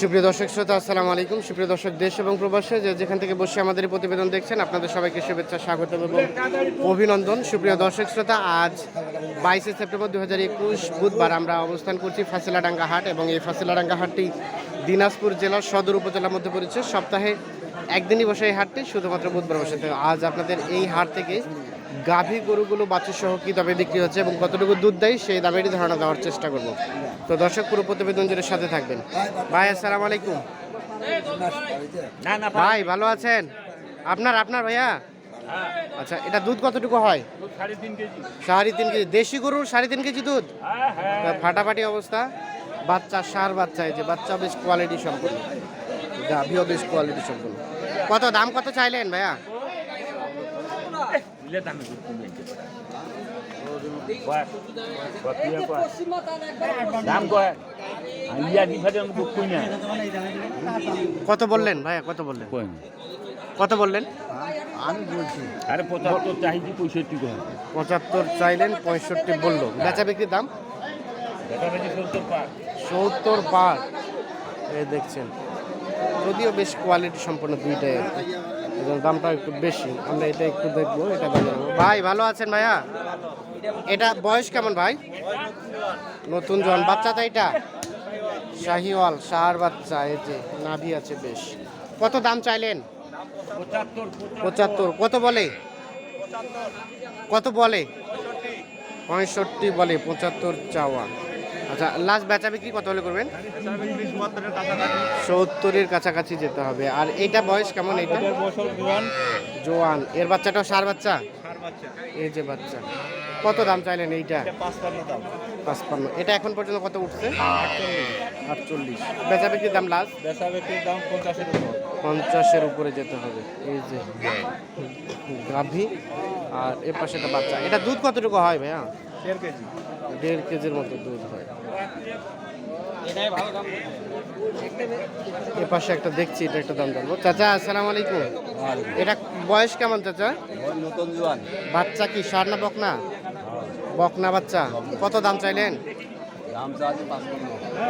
সুপ্রিয় দর্শক শ্রোতা, আসসালামু আলাইকুম। সুপ্রিয় দর্শক, দেশ এবং প্রবাসে যে যেখান থেকে বসে আমাদের প্রতিবেদন দেখছেন, আপনাদের সবাইকে শুভেচ্ছা স্বাগত এবং অভিনন্দন। সুপ্রিয় দর্শক শ্রোতা, আজ বাইশে সেপ্টেম্বর দু বুধবার আমরা অবস্থান করছি ফাঁসিলাডাঙ্গা হাট এবং এই ফাঁসিলাডাঙ্গা হাটটি দিনাজপুর জেলার সদর উপজেলার মধ্যে পড়েছে। সপ্তাহে একদিনই বসে এই হাটটি, শুধুমাত্র বুধবার বসে। আজ আপনাদের এই হাট থেকে গাভী গরুগুলো বাচ্চা সহ কী দামে বিক্রি হচ্ছে এবং কতটুকু দুধ দেয়, সেই দামেরই ধারণা দেওয়ার চেষ্টা করব। তো দর্শক, পুরো প্রতিবেদন জুড়ে সাথে থাকবেন। ভাই, আসসালামু আলাইকুম। ভাই, ভালো আছেন? আপনার আপনার ভাইয়া? আচ্ছা এটা দুধ কতটুকু হয়? সাড়ে তিন কেজি। দেশি গরুর সাড়ে তিন কেজি দুধ? ফাটাফাটি অবস্থা। বাচ্চা, সার বাচ্চা, এই যে বাচ্চা বেশ কোয়ালিটি সম্পূর্ণ গাভিও বেশ কোয়ালিটি সম্পূর্ণ কত দাম কত চাইলেন ভাইয়া? ইয়া কত বললেন ভাইয়া কত বললেন? কত বললেন? আমি বলছি। আরে পঁচাত্তর পঁয়ষট্টি কয় পঁচাত্তর চাইলেন পঁয়ষট্টি বলল। বেচা বিক্রির দাম? সত্তর পার। এই দেখছেন। যদিও বেশ কোয়ালিটি সম্পন্ন দুইটাই। এবং দামটা একটু বেশি। আমরা এটা একটু দেখব, এটা বাজাবো ভাই, ভালো আছেন ভাইয়া? এটা বয়স কেমন ভাই? নতুন জন, বাচ্চা তো এটা? শাহিওয়াল সার বাচ্চা, এই যে নাভি আছে বেশ। কত দাম চাইলেন? পঁচাত্তর। কত বলে? কত বলে? পঁয়ষট্টি বলে, পঁচাত্তর চাওয়া। আচ্ছা লাস্ট বেচা বিক্রি কত হলে করবেন? সত্তরের কাছাকাছি যেতে হবে। আর এইটা বয়স কেমন এইটা জোয়ান। এর বাচ্চাটাও সার বাচ্চা? এই যে বাচ্চা। কত দাম চাইলেন এইটা? পাঁচপান্ন এটা এখন পর্যন্ত কত উঠছে? আটচল্লিশ। বেচা বিক্রির দাম লাস্ট বেচা বিক্রির দাম পঞ্চাশের উপর। পঞ্চাশের উপরে যেতে হবে। এই যে গাভী। আর এর পাশে একটা বাচ্চা। এটা দুধ কতটুকু হয় ভাইয়া? দেড় কেজি। দেড় কেজির মতো দুধ হয়। এ পাশে একটা দেখছি এটা একটা দাম জানব চাচা আসসালামু আলাইকুম। এটা বয়স কেমন চাচা? নতুন জোয়ান। বাচ্চা কি সার না বকনা? বকনা বাচ্চা। কত দাম চাইলেন? পাঁচপান্ন।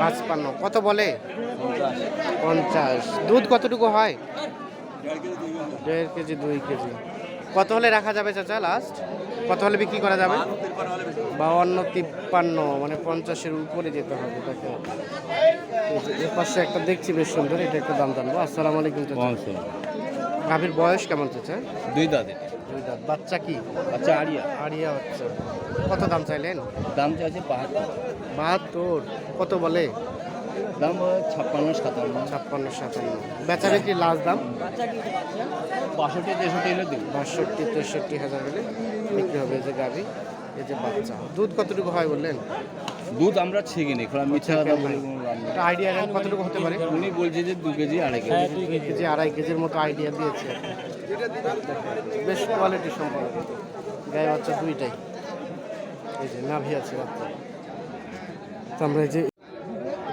পাঁচপান্ন। কত বলে? পঞ্চাশ। দুধ কতটুকু হয়? দেড় কেজি দুই কেজি। কত হলে রাখা যাবে চাচা লাস্ট কত হলে বিক্রি করা যাবে? বাউান্ন তিপ্পান্ন মানে পঞ্চাশের উপরে যেতে হবে তাকে এর পাশে একটা দেখছি বেশ সুন্দর এটা একটা দাম জানব। আসসালামু আলাইকুম চাচা। গাভীর বয়স কেমন চাচা? দুই দাঁতে। দুই দাঁত। বাচ্চা কি? আচ্ছা আড়িয়া আড়িয়া বাচ্চা কত দাম চাইলেন? দাম চাচ্ছে বাহাত্তর। বাহাত্তর। কত বলে? দাম ছাপ্পান্ন সাতান্ন। ছাপ্পান্ন সাতান্ন। বেচা বিক্রি লাস্ট দাম? বাষট্টি তেষট্টি এলে দিন। বাষট্টি তেষট্টি হাজার হলে বিক্রি হবে এই যে গাভী এই যে বাচ্চা। দুধ কতটুকু হয় বললেন? দুধ আমরা ছেঁকে নিই। কারণ মিথ্যা কথা বলে আইডিয়া দেন কতটুকু হতে পারে? উনি বলছে যে দু কেজি আড়াই কেজি। দুই কেজি। আড়াই কেজির মতো আইডিয়া দিয়েছে। বেশ কোয়ালিটি সম্পন্ন। গায়ে বাচ্চা দুইটাই। এই যে নাভি আছে বাচ্চা আমরা এই যে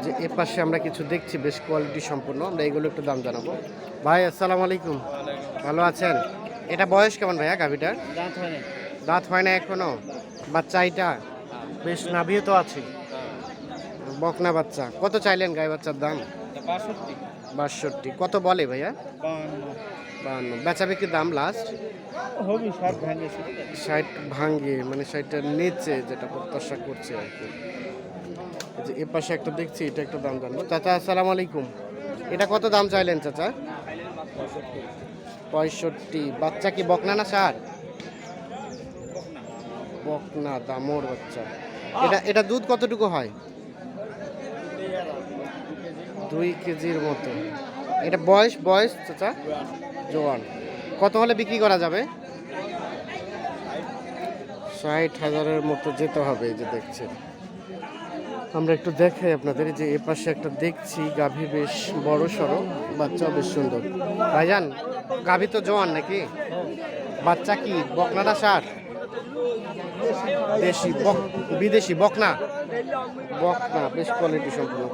যে এ পাশে আমরা কিছু দেখছি বেশ কোয়ালিটি সম্পূর্ণ। আমরা এগুলো একটু দাম জানাব। ভাই আসসালামু আলাইকুম। ভালো আছেন? এটা বয়স কেমন ভাইয়া গাভিটার? দাঁত হয় না এখনও? বাচ্চা এটা বেশ নাভিও তো আছে। বকনা বাচ্চা। কত চাইলেন গায়ে বাচ্চার দাম? বাষট্টি। কত বলে ভাইয়া? বাহান্ন। বেচা বিক্রির দাম লাস্ট ষাট ভাঙ্গে মানে ষাটটার নিচে যেটা প্রত্যাশা করছে আর কি। যে এ পাশে একটা দেখছি, এটা একটা দাম জানব। চাচা, আসসালামু আলাইকুম। এটা কত দাম চাইলেন, চাচা? পঁয়ষট্টি। বাচ্চা কি বকনা না সার বকনা, দামোর বাচ্চা। এটা এটা দুধ কতটুকু হয়? দুই কেজির মতো। এটা বয়স বয়স, চাচা? জোয়ান। কত হলে বিক্রি করা যাবে? ষাট হাজারের মতো যেতে হবে যে দেখছেন। আমরা একটু দেখাই আপনাদের যে এ পাশে একটা দেখছি, গাভী বেশ বড় সড়ো বাচ্চা বেশ সুন্দর। ভাইজান, গাভী তো জোয়ান নাকি? বাচ্চা কি? বকনাটা সার দেশি, বক, বিদেশি, বকনা? বকনা, বেশ কোয়ালিটি সম্পূর্ণ।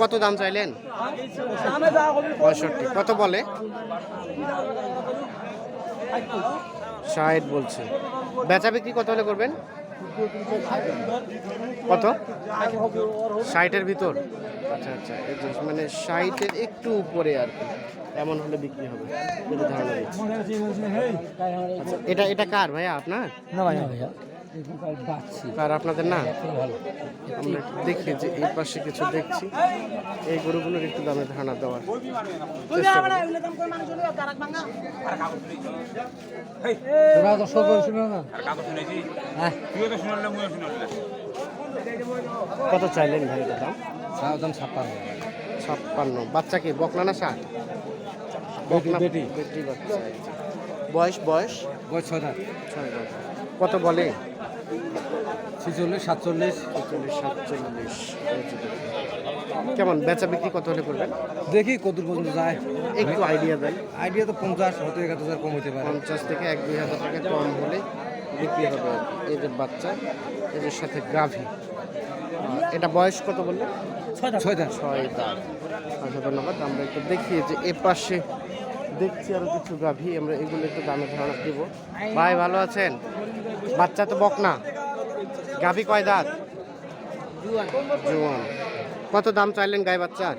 কত দাম চাইলেন? পঁয়ষট্টি। কত বলে? ষাট বলছে। বেচা বিক্রি কত হলে করবেন? কত? ষাটের ভিতর। আচ্ছা আচ্ছা মানে ষাটের একটু উপরে আর কি। এমন হলে বিক্রি হবে এটা ধারণা আচ্ছা এটা এটা কার ভাইয়া আপনার? না ভাইয়া ভাইয়া। বাচ্ছি কার আপনাদের না? ভালো। আমরা দেখি যে এই পাশে কিছু দেখছি। এই গরুগুলোর একটু দামে ধারণা দেওয়ার চেষ্টা করি। তোরা তো সব শুনো না। হ্যাঁ। কত চাইলেন ভাই এটা দাম? ছাপ্পান্ন। ছাপ্পান্ন। বাচ্চা কি? বকনা না ষাট? বকনা বেটি। বেটি বাচ্চা বয়স বয়স? বয়স ছয় কত বলে? ছিচল্লিশ সাতচল্লিশ। চল্লিশ সাতচল্লিশ। কেমন বেচা বিক্রি কত হলে করবেন? দেখি কত পর্যন্ত যায়। একটু আইডিয়া দেন। আইডিয়া তো পঞ্চাশ হয়তো এক হাজার কম হতে পারে। পঞ্চাশ থেকে এক দুই হাজার টাকা কম হলে বিক্রি হবে যে বাচ্চা এদের সাথে গাভী। এটা বয়স কত বললে ছয় দাঁত। ছয় দাঁত। আচ্ছা ধন্যবাদ। আমরা একটু দেখি যে এ পাশে দেখছি আরও কিছু গাভী। আমরা এগুলো একটু দামে ধারণা দিব। ভাই ভালো আছেন? বাচ্চা তো বক না গাভী কয় দাঁত? জোয়ান। কত দাম চাইলেন গায়ে বাচ্চার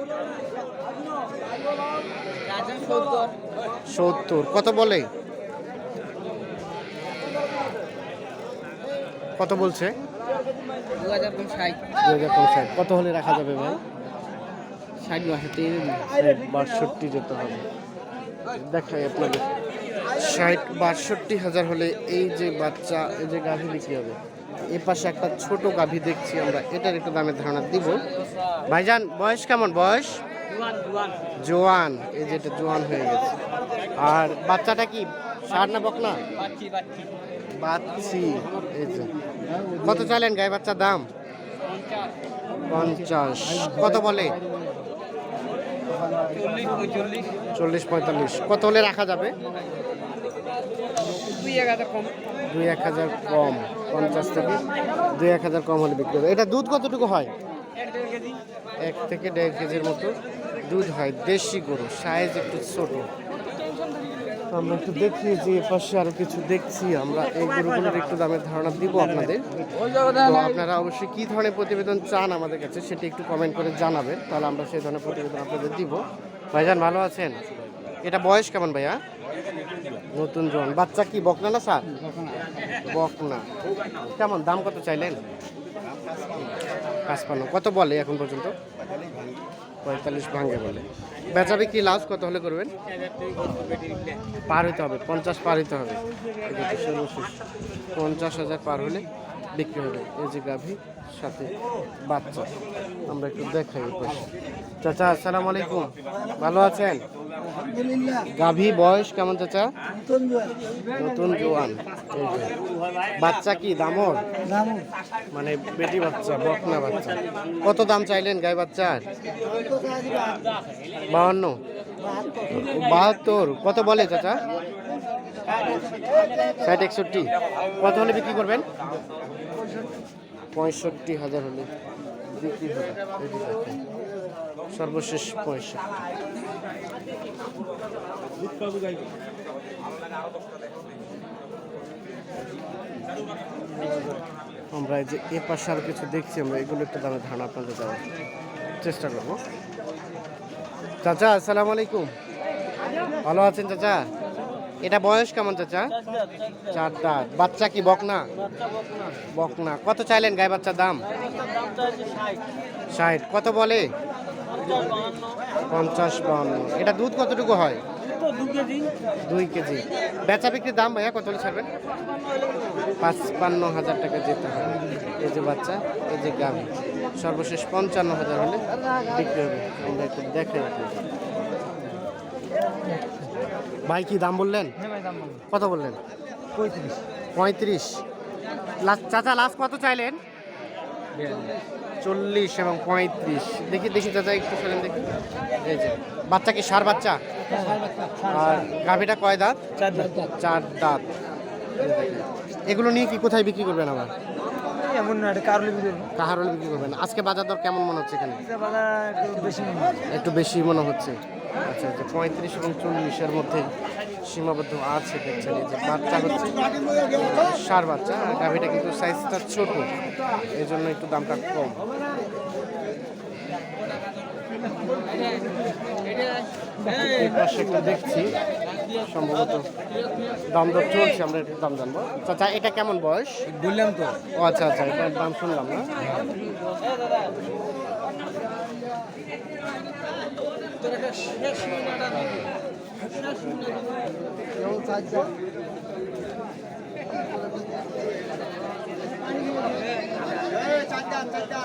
সত্তর। কত বলে? কত বলছে? কত হলে রাখা যাবে ভাই? ষাট বাষট্টি ষাট বাষট্টি যেতে হবে। দেখাই আপনাদের। ষাট বাষট্টি হাজার হলে এই যে বাচ্চা এই যে গাভী বিক্রি হবে। এ পাশে একটা ছোট গাভী দেখছি আমরা, এটার একটু দামের ধারণা দিব। ভাইজান, বয়স কেমন? বয়স? জোয়ান, এই যে এটা জোয়ান হয়ে গেছে। আর বাচ্চাটা কি ষাট না বকনা? বাচ্চি, এই যে। কত চাইলেন গায়ে বাচ্চার দাম? পঞ্চাশ। কত বলে? চল্লিশ পঁয়তাল্লিশ। কত হলে রাখা যাবে? দুই এক হাজার কম, পঞ্চাশ থেকে দুই এক হাজার কম হলে বিক্রি হবে। এটা দুধ কতটুকু হয়? এক থেকে দেড় কেজির মতো দুধ হয়, দেশি গরু সাইজ একটু ছোটো। আমরা একটু দেখি যে পাশে আরও কিছু দেখছি, আমরা এই গরুগুলোর একটু দামের ধারণা দিব আপনাদের। আপনারা অবশ্যই কি ধরনের প্রতিবেদন চান আমাদের কাছে সেটি একটু কমেন্ট করে জানাবেন, তাহলে আমরা সেই ধরনের প্রতিবেদন আপনাদের দিব। ভাইজান, ভালো আছেন? এটা বয়স কেমন ভাইয়া? নতুন জন। বাচ্চা কি, বকনা না স্যার বকনা কেমন, দাম কত চাইলেন? পাঁচপান্ন। কত বলে এখন পর্যন্ত? পঁয়তাল্লিশ ভাঙে বলে। বেচা বিক্রি লাস্ট কত হলে করবেন? পার হইতে হবে, পঞ্চাশ পার হইতে হবে। পঞ্চাশ হাজার পার হলে বিক্রি হবে। এই যে গাভী, সাথে বাচ্চা। আমরা একটু দেখাই চাচা, আসসালামু আলাইকুম। ভালো আছেন? গাভী বয়স কেমন চাচা? নতুন জোয়ান। বাচ্চা কি দামর? মানে বেটি বাচ্চা বকনা বাচ্চা। কত দাম চাইলেন গায়ে বাচ্চার? বাহান্ন। বাহাত্তর। কত বলে চাচা? ষাট একষট্টি। কত হলে বিক্রি করবেন? পঁয়ষট্টি হাজার হলে বিক্রি হবে। সর্বশেষ পঁয়ষট্টি। আমরা এই যে এ পাশে আর কিছু দেখছি আমরা এগুলো একটু দামে ধারণা আপনাদের দেওয়ার চেষ্টা করব। চাচা আসসালামু আলাইকুম। ভালো আছেন চাচা? এটা বয়স কেমন চাচা? চার দাঁত বাচ্চা কি বকনা? বকনা। কত চাইলেন গায়ে বাচ্চার দাম? ষাট। কত বলে? পঞ্চাশ বাউন্ন এটা দুধ কতটুকু হয়? দুই কেজি। বেচা বিক্রির দাম ভাইয়া কত ছাড়বেন? পাঁচপান্ন হাজার টাকা যেতে হবে এই যে বাচ্চা এই যে গাভী। সর্বশেষ পঞ্চান্ন হাজার হলে বিক্রি হবে। আমরা একটু দেখে ভাই কি দাম বললেন? কত বললেন? পঁয়ত্রিশ। পঁয়ত্রিশ। লাস্ট চাচা লাস্ট কত চাইলেন? চল্লিশ এবং পঁয়ত্রিশ। দেখি দেখি চাচা একটু শোনেন দেখি। এই যে বাচ্চা কি? সার বাচ্চা? আর গাভীটা কয় দাঁত? চার দাঁত। এগুলো নিয়ে কি কোথায় বিক্রি করবেন আবার? এমন না এটা বিক্রি করবেন? আজকে বাজার দর কেমন মনে হচ্ছে এখানে? একটু বেশি মনে একটু বেশি মনে হচ্ছে। আচ্ছা আচ্ছা পঁয়ত্রিশ এবং চল্লিশের মধ্যে সীমাবদ্ধ আছে দেখছেন এই যে বাচ্চা হচ্ছে। সার বাচ্চা আর গাভিটা কিন্তু সাইজটা ছোট এই জন্য একটু দামটা কম। এই দেখছি সম্ভবত দাম দর চলছে আমরা একটু দাম জানব। চাচা এটা কেমন বয়স? বললাম তো। ও আচ্ছা আচ্ছা এটার দাম শুনলাম না। চারটা চারটা